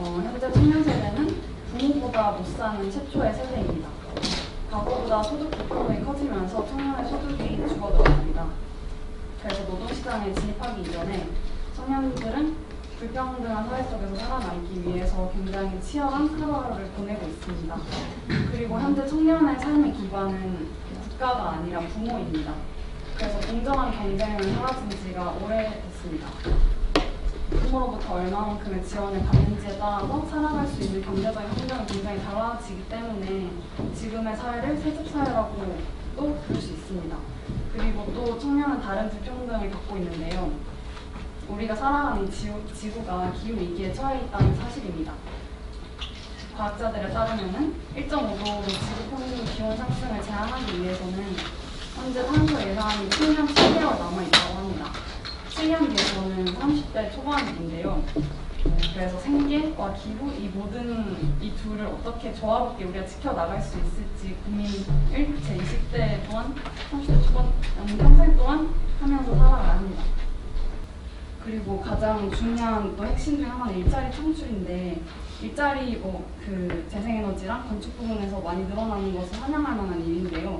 어, 현재 청년 세대는 부모보다 못 사는 최초의 세대입니다. 과거보다 소득 부담이 커지면서 청년의 소득이 줄어들었습니다. 그래서 노동시장에 진입하기 이전에 청년들은 불평등한 사회 속에서 살아남기 위해서 굉장히 치열한 하루하루를 보내고 있습니다. 그리고 현재 청년의 삶의 기반은 국가가 아니라 부모입니다. 그래서 공정한 경쟁은 사라진 지가 오래됐습니다. 부모로부터 얼마만큼의 지원을 받는지에 따라서 살아갈 수 있는 경제적인 환경이 굉장히 달라지기 때문에 지금의 사회를 세습사회라고도 부를 수 있습니다. 그리고 또 청년은 다른 불평등을 겪고 있는데요. 우리가 살아가는 지구, 지구가 기후위기에 처해 있다는 사실입니다. 과학자들에 따르면 1.5도 지구 평균 기온 상승을 제한하기 위해서는 현재 탄소 예산이 7년 7개월 남아있다고 합니다. 7년 뒤에서는 30대 초반인데요. 어, 그래서 생계와 기후 이 모든 이 둘을 어떻게 조화롭게 우리가 지켜나갈 수 있을지 고민을 제 20대 동안 30대 초반 평생 동안 하면서 살아가야 합니다. 그리고 가장 중요한 또 핵심 중 하나는 일자리 창출인데 일자리 뭐 그 재생에너지랑 건축 부분에서 많이 늘어나는 것은 환영할 만한 일인데요.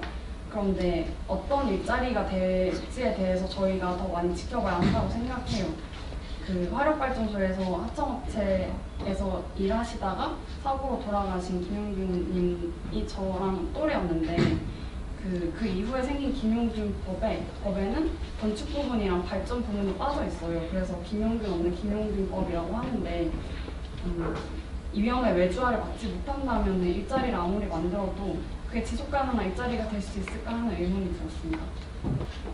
그런데 어떤 일자리가 될지에 대해서 저희가 더 많이 지켜봐야 한다고 생각해요. 그 화력발전소에서 하청업체에서 일하시다가 사고로 돌아가신 김용균님이 저랑 또래였는데 그, 그 이후에 생긴 김용균 법에, 법에는 건축 부분이랑 발전 부분이 빠져 있어요. 그래서 김용균 없는 김용균 법이라고 하는데 음, 이 위험에 외주화를 받지 못한다면 일자리를 아무리 만들어도 그게 지속 가능한 일자리가 될 수 있을까 하는 의문이 들었습니다.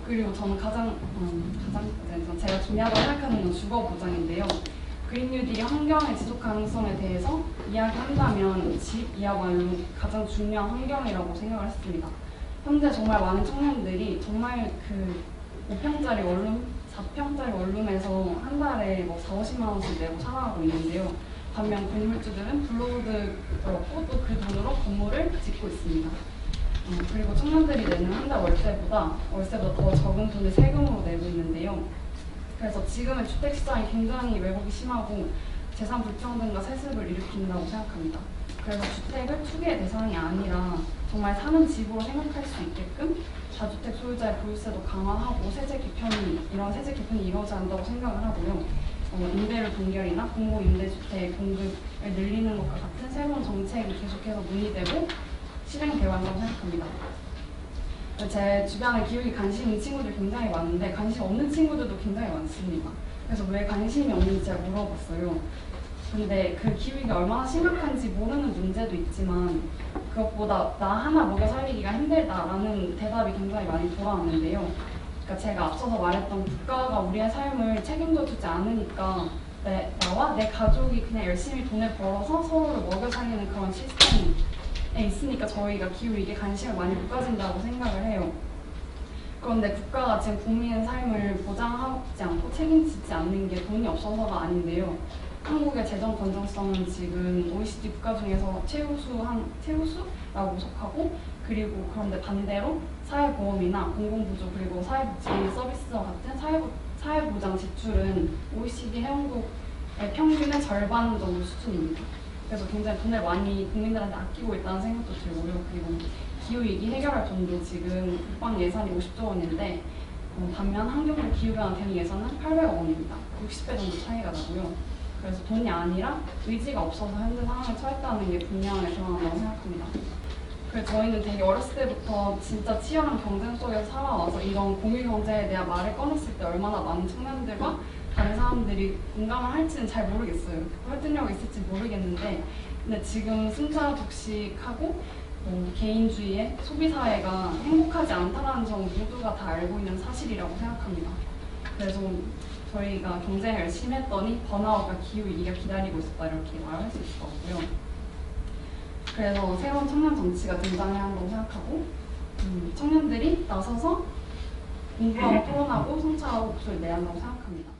그리고 저는 가장 음, 가장 네, 제가 중요하다고 생각하는 건 주거 보장인데요. 그린 뉴딜이 환경의 지속 가능성에 대해서 이야기한다면 집이야말로 가장 중요한 환경이라고 생각을 했습니다. 현재 정말 많은 청년들이 정말 그 5평짜리 원룸, 4평짜리 원룸에서 한 달에 뭐 4, 50만 원씩 내고 살아가고 있는데요. 반면 건물주들은 블로우드 그렇고 또 그 돈으로 건물을 짓고 있습니다. 음, 그리고 청년들이 내는 한 달 월세보다 월세보다 더 적은 돈을 세금으로 내고 있는데요. 그래서 지금의 주택 시장이 굉장히 왜곡이 심하고 재산 불평등과 세습을 일으킨다고 생각합니다. 그래서 주택을 투기의 대상이 아니라 정말 사는 집으로 생각할 수 있게끔 다주택 소유자의 보유세도 강화하고 세제 개편이 이런 세제 개편이 이루어져야 한다고 생각을 하고요. 어, 임대료 동결이나 공공 임대주택 공급을 늘리는 것과 같은 새로운 정책이 계속해서 논의되고 실행되어야 한다고 생각합니다. 제 주변에 기후에 관심 있는 친구들 굉장히 많은데 관심 없는 친구들도 굉장히 많습니다. 그래서 왜 관심이 없는지 제가 물어봤어요. 근데 그 기후위가 얼마나 심각한지 모르는 문제도 있지만 그것보다 나 하나 먹여 살리기가 힘들다라는 대답이 굉장히 많이 돌아왔는데요. 그러니까 제가 앞서서 말했던 국가가 우리의 삶을 책임져 주지 않으니까 내, 나와 내 가족이 그냥 열심히 돈을 벌어서 서로를 먹여 살리는 그런 시스템에 있으니까 저희가 기후 위기에 관심을 많이 못 가진다고 생각을 해요. 그런데 국가가 지금 국민의 삶을 보장하지 않고 책임지지 않는 게 돈이 없어서가 아닌데요. 한국의 재정 건전성은 지금 OECD 국가 중에서 최우수 한 최우수라고 속하고 그리고 그런데 반대로 사회보험이나 공공부조 그리고 사회복지 서비스와 같은 사회보, 사회보장 지출은 OECD 회원국의 평균의 절반 정도 수준입니다. 그래서 굉장히 돈을 많이 국민들한테 아끼고 있다는 생각도 들고요. 그리고 기후위기 해결할 돈도 지금 국방 예산이 50조 원인데 어, 반면 환경부 기후변화 대응 예산은 800억 원입니다. 60배 정도 차이가 나고요. 그래서 돈이 아니라 의지가 없어서 현재 상황에 처했다는 게 분명하게 드러난다고 생각합니다. 그래서 저희는 되게 어렸을 때부터 진짜 치열한 경쟁 속에서 살아와서 이런 공유 경제에 대한 말을 꺼냈을 때 얼마나 많은 청년들과 다른 사람들이 공감을 할지는 잘 모르겠어요. 설득력이 있을지 모르겠는데 근데 지금 승자 독식하고 어, 개인주의의 소비사회가 행복하지 않다라는 점 모두가 다 알고 있는 사실이라고 생각합니다. 그래서 저희가 경쟁을 열심히 했더니 번아웃과 기후 위기가 기다리고 있었다 이렇게 말할 수 있을 것 같고요. 그래서 새로운 청년 정치가 등장해야 한다고 생각하고 음, 청년들이 나서서 공부하고 토론하고 성찰하고 목소리를 내야 한다고 생각합니다.